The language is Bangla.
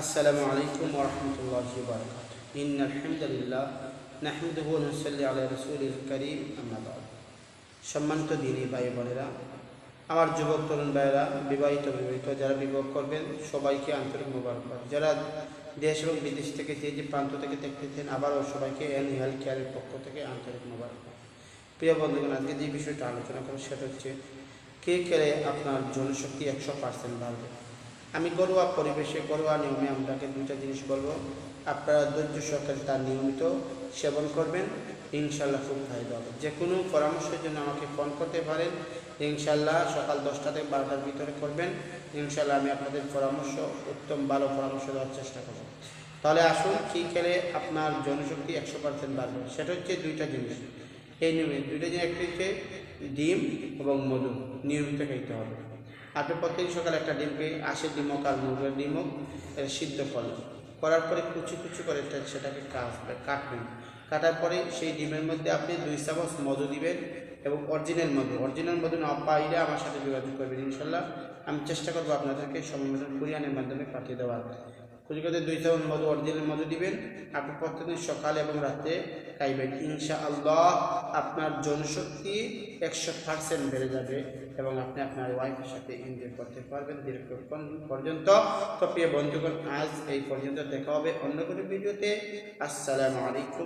আসসালামু আলাইকুম ওরহমতুল্লাহ বারকাত ইন আলহামদুলিল্লাহ নাহমদুহ সাল্লি আলাই রসুল করিম আহমদ সম্মানিত দিনী ভাই বোনেরা, আমার যুবক তরুণ ভাইয়েরা, বিবাহিত বিবাহিত যারা বিবাহ করবেন, সবাইকে আন্তরিক মোবারকবাদ। যারা দেশ এবং বিদেশ থেকে যে যে প্রান্ত থেকে দেখতেছেন, আবারও সবাইকে এন হেলথ কেয়ারের পক্ষ থেকে আন্তরিক মোবারকবাদ। প্রিয় বন্ধুগণ, আজকে যে বিষয়টা আলোচনা করব, সেটা হচ্ছে, কে খেলে আপনার জনশক্তি একশো পার্সেন্ট বাড়বে? আমি ঘরোয়া পরিবেশে, ঘরোয়া নিয়মে আপনাকে দুইটা জিনিস বলব। আপনারা ধৈর্য সহকারে তার নিয়মিত সেবন করবেন ইনশাল্লাহ খুব ফায়দা হবে। যে কোনো পরামর্শের জন্য আমাকে ফোন করতে পারেন ইনশাল্লাহ সকাল দশটা থেকে বারোটার ভিতরে করবেন। ইনশাল্লাহ আমি আপনাদের পরামর্শ, উত্তম ভালো পরামর্শ দেওয়ার চেষ্টা করব। তাহলে আসুন, কী খেলে আপনার জনশক্তি একশো পার্সেন্ট বাড়বে? সেটা হচ্ছে দুইটা জিনিস। এই নিয়মে দুইটা জিনিস একটা হচ্ছে ডিম এবং মধু। নিয়মিত খেতে হবে। আপনি প্রত্যেক সকালে একটা ডিম পেয়ে আশি ডিমক আর মুরগের ডিমক সিদ্ধ করলেন করার পরে কুচি কুচি করে সেটাকে কাটবেন কাটবেন। কাটার পরে সেই ডিমের মধ্যে আপনি দুই চামচ মধু দিবেন এবং অরিজিনাল মধু অরিজিনাল মধু না পাইলে আমার সাথে যোগাযোগ করবেন ইনশাল্লাহ। আমি চেষ্টা করব আপনাদেরকে সময় মতন কুরিয়ানের মাধ্যমে পাঠিয়ে দেওয়ার। করে দুই চামচ মধু অরিজিনাল মধু দিবেন। আপনি প্রত্যেকদিন সকালে এবং রাতে খাইবেন। ইনশা আল্লাহ আপনার জনশক্তি একশো পার্সেন্ট বেড়ে যাবে এবং আপনি আপনার ওয়াইফের সাথে এনজয় করতে পারবেন দীর্ঘক্ষণ পর্যন্ত। তো প্রিয় বন্ধুগণ, আজ এই পর্যন্ত দেখা হবে অন্য কোনো ভিডিওতে আসসালামু আলাইকুম।